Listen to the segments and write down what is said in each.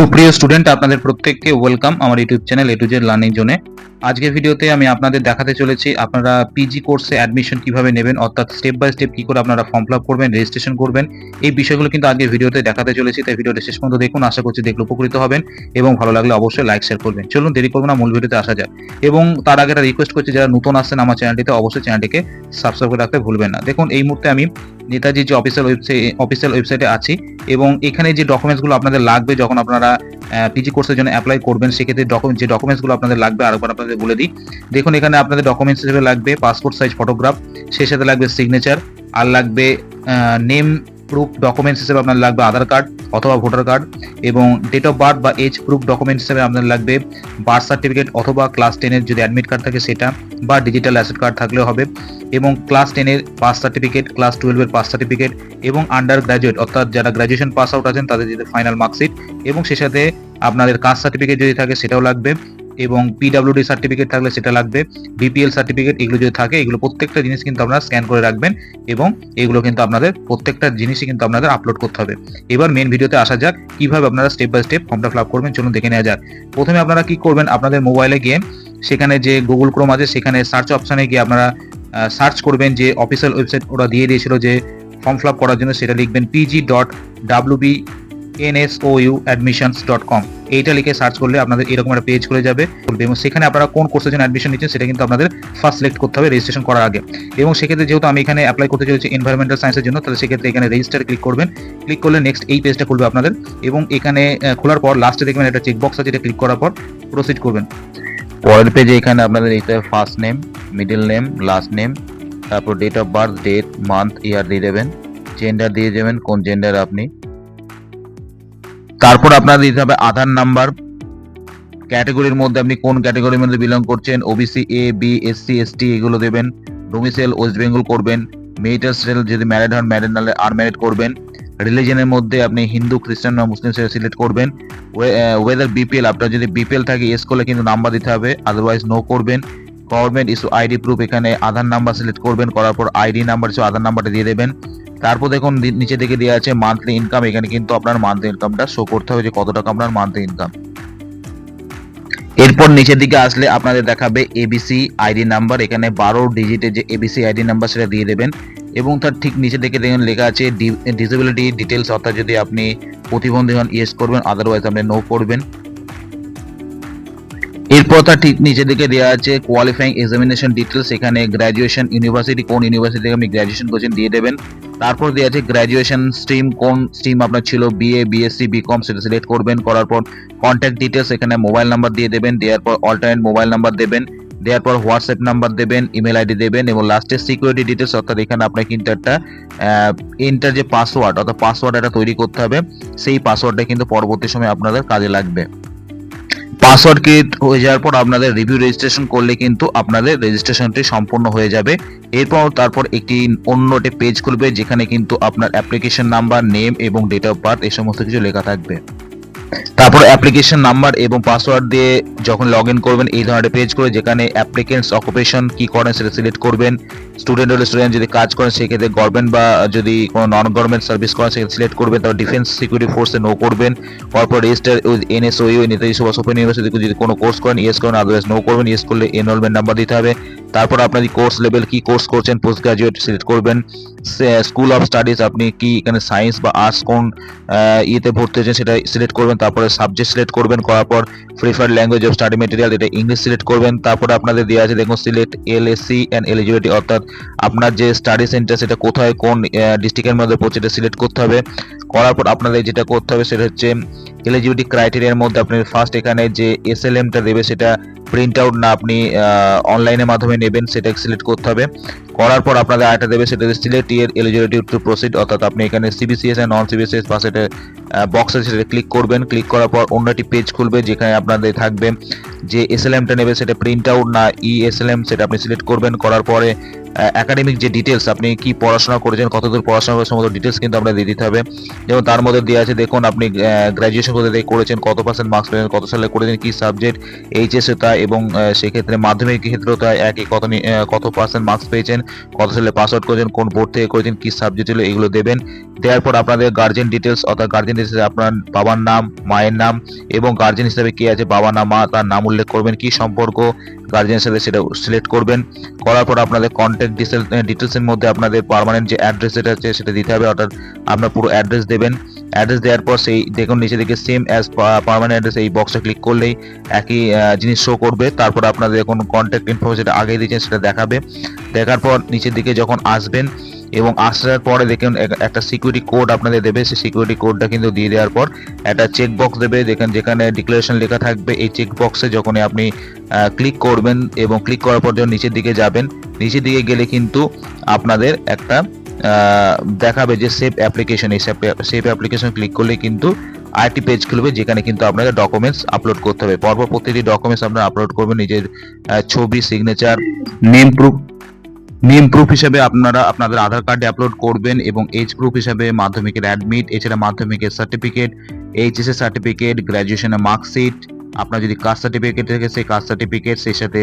সুপ্রিয় স্টুডেন্ট আপনাদের প্রত্যেককে ওয়েলকাম আমার YouTube channel A to Z learning জোনে আজকের ভিডিওতে আমি আপনাদের দেখাতে চলেছি আপনারা পিজি কোর্সে অ্যাডমিশন কীভাবে নেবেন, অর্থাৎ স্টেপ বাই স্টেপ কি করে আপনারা ফর্ম ফিল আপ করবেন রেজিস্ট্রেশন করবেন, এই বিষয়গুলো কিন্তু আজকের ভিডিওতে দেখাতে চলেছি। তাই ভিডিওটা শেষ পর্যন্ত দেখুন, আশা করছি দেখলে উপকৃত হবেন এবং ভালো লাগলে অবশ্যই লাইক শেয়ার করবেন। চলুন, দেরি করব না, মূল ভিডিওতে আসা যাক। এবং তার আগে একটা রিকোয়েস্ট করছি, যারা নতুন আসছেন আমার চ্যানেলটিতে অবশ্যই চ্যানেলটিকে সাবস্ক্রাইব করে রাখতে ভুলবেন না। দেখুন, এই মুহূর্তে আমি নেতাজি যে অফিসিয়াল ওয়েবসাইট অফিসিয়াল ওয়েবসাইটে আছি এবং এখানে যে ডকুমেন্টসগুলো আপনাদের লাগবে, যখন আপনারা পিজি কোর্সের জন্য অ্যাপ্লাই করবেন, সেক্ষেত্রে যে ডকুমেন্টসগুলো আপনাদের লাগবে, আরেকবার আপনাদের বলে দিই। দেখুন, এখানে আপনাদের ডকুমেন্টস হিসেবে লাগবে পাসপোর্ট সাইজ ফটোগ্রাফ সেই সাথে লাগবে সিগনেচার আর লাগবে নেম প্রুফ ডকুমেন্টস হিসেবে আপনার লাগবে আধার কার্ড অথবা ভোটার কার্ড এবং ডেট অফ বার্থ বা এজ প্রুফ ডকুমেন্ট হিসেবে আপনার লাগবে বার্থ সার্টিফিকেট অথবা ক্লাস টেনের যদি অ্যাডমিট কার্ড থাকে সেটা বা ডিজিটাল অ্যাসেট কার্ড থাকলেও হবে এবং ক্লাস টেনের পাস সার্টিফিকেট ক্লাস টুয়েলভের পাস সার্টিফিকেট এবং আন্ডার গ্র্যাজুয়েট অর্থাৎ যারা গ্র্যাজুয়েশন পাস আউট আছেন তাদের যদি ফাইনাল মার্কশিট এবং সে সাথে আপনাদের কাস্ট সার্টিফিকেট যদি থাকে সেটাও লাগবে। এবং পিডাব্লিউডি সার্টিফিকেট থাকলে সেটা লাগবে। বিপিএল সার্টিফিকেট এগুলো যদি থাকে, এগুলো প্রত্যেকটা জিনিস কিন্তু আপনারা স্ক্যান করে রাখবেন এবং এগুলো কিন্তু আপনাদের প্রত্যেকটা জিনিসই কিন্তু আপনাদের আপলোড করতে হবে। এবার মেন ভিডিওতে আসা যাক, কীভাবে আপনারা স্টেপ বাই স্টেপ ফর্মটা ফিল আপ করবেন, চলুন দেখে নেওয়া যাক। প্রথমে আপনারা কি করবেন, আপনাদের মোবাইলে গিয়ে সেখানে যে গুগল ক্রোম আছে, সেখানে সার্চ অপশানে গিয়ে আপনারা সার্চ করবেন যে অফিসিয়াল ওয়েবসাইট ওরা দিয়ে দিয়েছিল যে ফর্ম ফিল করার জন্য, সেটা লিখবেন PG dot WB NSOU admissions dot com এইটা লিখে সার্চ করলে আপনাদের এরকম একটা পেজ খুলে যাবে। বলবে এবং সেখানে আপনারা কোন কোর্সের জন্য অ্যাডমিশন নিচ্ছেন সেটা কিন্তু আপনাদের ফার্স্ট সিলেক্ট করতে হবে রেজিস্ট্রেশন করার আগে। এবং সেক্ষেত্রে যেহেতু আমি এখানে অ্যাপ্লাই করতে চলেছি এনভায়রনমেন্টাল সায়েন্সের জন্য, তাহলে সেক্ষেত্রে এখানে রেজিস্টার ক্লিক করবেন। ক্লিক করলে নেক্সট এই পেজটা খুলবে আপনাদের। এবং এখানে খোলার পর লাস্টে দেখবেন একটা চেকবক্স আছে, এটা ক্লিক করার পর প্রসিড করবেন। পরের পেজে এখানে আপনাদের হবে first name middle name last name তারপর date of birth date month year দিয়ে দেবেন। জেন্ডার দিয়ে দেবেন, কোন জেন্ডার আপনি। তারপর আপনার দিতে হবে আধার নাম্বার। ক্যাটাগরির মধ্যে আপনি কোন ক্যাটাগরির মধ্যে বিলং করছেন? OBC A B SC ST এগুলো দেবেন। ডোমিসাইল ওয়েস্ট বেঙ্গল করবেন। মেরিটাল সেল যদি ম্যারিড হন ম্যারিড নাহলে আনম্যারিড করবেন। রিলিজনের মধ্যে আপনি হিন্দু, খ্রিস্টান বা মুসলিম সেটা সিলেক্ট করবেন। ওয়েদার বিপিএল আপনার যদি বিপিএল থাকে এস করলে কিন্তু নাম্বার দিতে হবে। আদারওয়াইজ নো করবেন। গভর্নমেন্ট ইস্যু আইডি প্রুফ এখানে আধার নাম্বার সিলেক্ট করবেন। করার পর আইডি নাম্বার ইস্যু আধার নাম্বারটা দিয়ে দেবেন। তারপর দেখুন নিচে দিকে দেওয়া আছে মান্থলি ইনকাম এখানে কিন্তু আপনার মান্থলি ইনকামটা শো করতে হবে যে কত টাকা আপনার মান্থলি ইনকাম এরপর নিচের দিকে আসলে আপনাদের দেখাবে এবিসি আইডি নাম্বার এখানে বারো ডিজিটের যে এবিসি আইডি নাম্বার সেটা দিয়ে দেবেন। এবং তার ঠিক নিচে দিকে দেখুন লেখা আছে ডিসেবিলিটি ডিটেলস অর্থাৎ যদি আপনি প্রতিবন্ধী হন ইয়েস করবেন আদারওয়াইজ আপনি নো করবেন। এরপর তার ঠিক নিচের দিকে দেওয়া আছে কোয়ালিফাইং এক্সামিনেশন ডিটেলস এখানে গ্র্যাজুয়েশন ইউনিভার্সিটি কোন ইউনিভার্সিটি থেকে আপনি গ্র্যাজুয়েশন করছেন, দিয়ে দেবেন। তারপর দেওয়া আছে গ্র্যাজুয়েশন স্ট্রিম কোন স্ট্রিম আপনার ছিল? বিএ বিএসসি বিকম সেটা সিলেক্ট করবেন, করার পর কন্ট্যাক্ট ডিটেলস এখানে মোবাইল নাম্বার দিয়ে দেবেন, দেওয়ার পর অল্টারনেট মোবাইল নাম্বার দেবেন, দেওয়ার পর হোয়াটসঅ্যাপ নাম্বার দেবেন ইমেল আইডি দেবেন এবং লাস্টে সিকিউরিটি ডিটেলস অর্থাৎ এখানে আপনাকে কিন্তু একটা ইন্টার যে পাসওয়ার্ড অর্থাৎ পাসওয়ার্ড একটা তৈরি করতে হবে, সেই পাসওয়ার্ডটা কিন্তু পরবর্তী সময় আপনাদের কাজে লাগবে। পাসওয়ার্ড ক্রিয়েট হয়ে যাওয়ার পর আপনাদের রিভিউ রেজিস্ট্রেশন করলে কিন্তু আপনাদের রেজিস্ট্রেশনটি সম্পূর্ণ হয়ে যাবে। এরপর তারপর একটি অন্য একটি পেজ খুলবে, যেখানে কিন্তু আপনার অ্যাপ্লিকেশন নাম্বার নেম এবং ডেট অফ বার্থ এই সমস্ত কিছু লেখা থাকবে। তারপর অ্যাপ্লিকেশন নাম্বার এবং পাসওয়ার্ড দিয়ে যখন লগ ইন করবেন, এই ধরনের পেজ করে যেখানে অ্যাপ্লিকেন্টস অকুপেশন কি করেন সেটা সিলেক্ট করবেন। স্টুডেন্ট হলে স্টুডেন্ট যদি কাজ করেন, সেক্ষেত্রে গভর্নমেন্ট বা যদি কোনো নন গভর্নমেন্ট সার্ভিস করেন, সেক্ষেত্রে সিলেক্ট করবেন। তারপর ডিফেন্স সিকিউরিটি ফোর্সে নো করবেন। তারপর register with NSOU Netaji Subhash Open University যদি কোনো কোর্স করেন ইয়েস করেন আদারওয়াইজ নো করবেন। ইয়েস করলে এনরোলমেন্ট নাম্বার দিতে হবে। তারপর আপনার কোর্স লেভেল কি কোর্স করছেন পোস্ট গ্রাজুয়েট সিলেক্ট করবেন স্কুল অফ স্টাডিজ আপনি কি এখানে সায়েন্স বা আর্টস কোন ইয়েতে ভর্তি হয়েছেন সেটা সিলেক্ট করবেন, তারপরে সাবজেক্ট সিলেক্ট করবেন, করার পর preferred language of study material এটা ইংলিশ সিলেক্ট করবেন, তারপরে আপনাদের দেওয়া আছে, দেখুন select L S C and eligibility অর্থাৎ আপনার যে স্টাডি সেন্টার সেটা কোথায়, কোন ডিস্ট্রিক্টের মধ্যে পড়ছে, এটা সিলেক্ট করতে হবে, করার পর আপনাদের যেটা করতে হবে, সেটা হচ্ছে এলিজিবিলিটি ক্রাইটেরিয়ার মধ্যে আপনি ফার্স্ট এখানে যে এস এল এমটা দেবে, সেটা প্রিন্ট আউট না আপনি অনলাইনের মাধ্যমে নেবেন সেটা সিলেক্ট করতে হবে। করার পর আপনাদের আরেকটা দেবে, সেটা select year eligibility to proceed অর্থাৎ আপনি এখানে সিবিসিএস এন্ড নন সিবিসিএস পাশে বক্সে সেটা ক্লিক করবেন। ক্লিক করার পর অন্য একটি পেজ খুলবে, যেখানে আপনাদের থাকবে যে এসএলএমটা নেবে, সেটা প্রিন্ট আউট না ই এস এল এম সেটা আপনি সিলেক্ট করবেন। করার পরে একাডেমিক যে ডিটেলস আপনি কি পড়াশোনা করেছেন, কতদূর পড়াশোনা করেছেন, সমস্ত ডিটেলস কিন্তু আপনার দিয়ে দিতে হবে। যেমন তার মধ্যে দেওয়া আছে, দেখুন আপনি গ্র্যাজুয়েশন কোথা থেকে করেছেন, কত পার্সেন্ট মার্কস পেয়েছেন কত সালে করেছেন, কি সাবজেক্ট এইচএস তা এবং সেক্ষেত্রে মাধ্যমিক ক্ষেত্রেও তো একই, কত কত পার্সেন্ট মার্কস পেয়েছেন, কত সালে পাস আউট করেছেন, কোন বোর্ড থেকে করেছেন, কি সাবজেক্ট ছিল, এগুলো দেবেন। দেওয়ার পর আপনাদের গার্জেন ডিটেলস অর্থাৎ গার্জেন ডিটেলস আপনার বাবার নাম, মায়ের নাম এবং গার্জেন হিসেবে কে আছে বাবা না মা, তার নাম উল্লেখ করবেন, কি সম্পর্ক গার্জেনের সাথে সেটা সিলেক্ট করবেন। করার পর আপনাদের কন্ট্যাক্ট ডিটেলসের মধ্যে আপনাদের পার্মানেন্ট যে অ্যাড্রেস যেটা আছে সেটা দিতে হবে, অর্থাৎ আপনার পুরো অ্যাড্রেস দেবেন। অ্যাড্রেস দেওয়ার পর সেই দেখুন নিচে দিকে সেম অ্যাজ পার্মানেন্ট অ্যাড্রেস এই বক্সে ক্লিক করলেই একই জিনিস শো করবে। তারপর আপনাদের দেখুন কন্ট্যাক্ট ইনফরমেশন যেটা আগে দিয়েছেন সেটা দেখাবে। দেখার পর নিচের দিকে যখন আসবেন এবং আসার পরে দেখুন একটা সিকিউরিটি কোড আপনাদের দেবে। সেই সিকিউরিটি কোডটা কিন্তু দিয়ে দেওয়ার পর একটা চেক বক্স দেবে। দেখেন, যেখানে ডিক্লারেশন লেখা থাকবে, এই চেক বক্সে যখনই আপনি ক্লিক করবেন এবং ক্লিক করার পর যখন নিচের দিকে যাবেন, নিচের দিকে গেলে কিন্তু আপনাদের একটা দেখাবে যে সেভ অ্যাপ্লিকেশন এই সেভ অ্যাপ্লিকেশন ক্লিক করলে কিন্তু আরেকটি পেজ খুলবে, যেখানে কিন্তু আপনাদের ডকুমেন্টস আপলোড করতে হবে। পরপর প্রতিটি ডকুমেন্টস আপনারা আপলোড করবেন। নিজের ছবি signature name proof name proof হিসেবে আপনারা আপনাদের আধার কার্ডে আপলোড করবেন এবং এজ প্রুফ হিসেবে মাধ্যমিকের অ্যাডমিট এছাড়া মাধ্যমিকের সার্টিফিকেট এইচএস এর সার্টিফিকেট গ্র্যাজুয়েশনের মার্কশিট আপনার যদি কাস্ট সার্টিফিকেট থাকে সেই কাস্ট সার্টিফিকেট সেই সাথে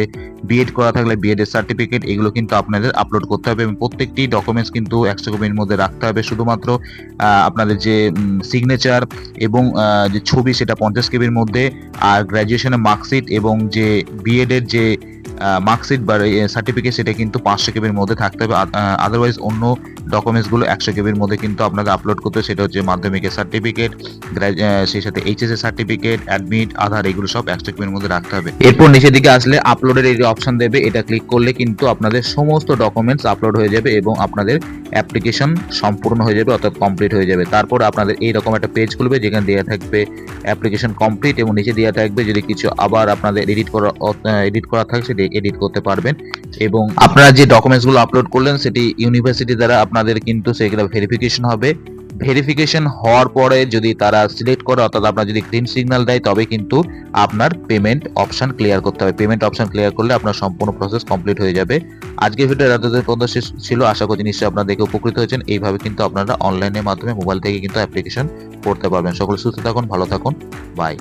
বিএড করা থাকলে বিএড এর সার্টিফিকেট এগুলো কিন্তু আপনাদের আপলোড করতে হবে এবং প্রত্যেকটি ডকুমেন্টস কিন্তু একশো কপির মধ্যে রাখতে হবে। শুধুমাত্র আপনাদের যে সিগনেচার এবং যে ছবি সেটা পঞ্চাশ কেবির মধ্যে, আর গ্র্যাজুয়েশনের মার্কশিট এবং যে বিএড এর যে মার্কশিট বা সার্টিফিকেট সেটা কিন্তু পাঁচশো কেবির মধ্যে থাকতে হবে। আদারওয়াইজ অন্য ডকুমেন্টসগুলো একশো কেবির মধ্যে কিন্তু আপনাকে আপলোড করতে সেটা হচ্ছে মাধ্যমিকের সার্টিফিকেট সেই সাথে এইচএস এর সার্টিফিকেট অ্যাডমিট আধার এগুলো সব একশো কেবির মধ্যে রাখতে হবে। এরপর নিচের দিকে আসলে আপলোডের এই অপশন দেবে, এটা ক্লিক করলে কিন্তু আপনাদের সমস্ত ডকুমেন্টস আপলোড হয়ে যাবে এবং আপনাদের অ্যাপ্লিকেশন সম্পূর্ণ হয়ে যাবে, অর্থাৎ কমপ্লিট হয়ে যাবে। তারপর আপনাদের এইরকম একটা পেজ খুলবে, যেখানে দেওয়া থাকবে অ্যাপ্লিকেশন কমপ্লিট এবং নিচে দেওয়া থাকবে যদি কিছু আবার আপনাদের এডিট করা এডিট করা থাকে, সেটি এডিট করতে পারবেন। এবং আপনারা যে ডকুমেন্টসগুলো আপলোড করলেন, সেটি ইউনিভার্সিটি দ্বারা আপনাদের কিন্তু সেগুলো ভেরিফিকেশন হবে। ভেরিফিকেশন হওয়ার পরে যদি তারা সিলেক্ট করে, অর্থাৎ আপনার যদি গ্রিন সিগন্যাল দেয়, তবে কিন্তু আপনার পেমেন্ট অপশন ক্লিয়ার করতে হবে। পেমেন্ট অপশন ক্লিয়ার করলে আপনার সম্পূর্ণ প্রসেস কমপ্লিট হয়ে যাবে। আজকে ভিডিও রাতের পর্যন্ত শেষ ছিল। আশা করছি নিশ্চয়ই আপনারা দেখে উপকৃত হয়েছেন। এইভাবে কিন্তু আপনারা অনলাইনের মাধ্যমে মোবাইল থেকে কিন্তু অ্যাপ্লিকেশন করতে পারবেন। সকলে সুস্থ থাকুন, ভালো থাকুন। বাই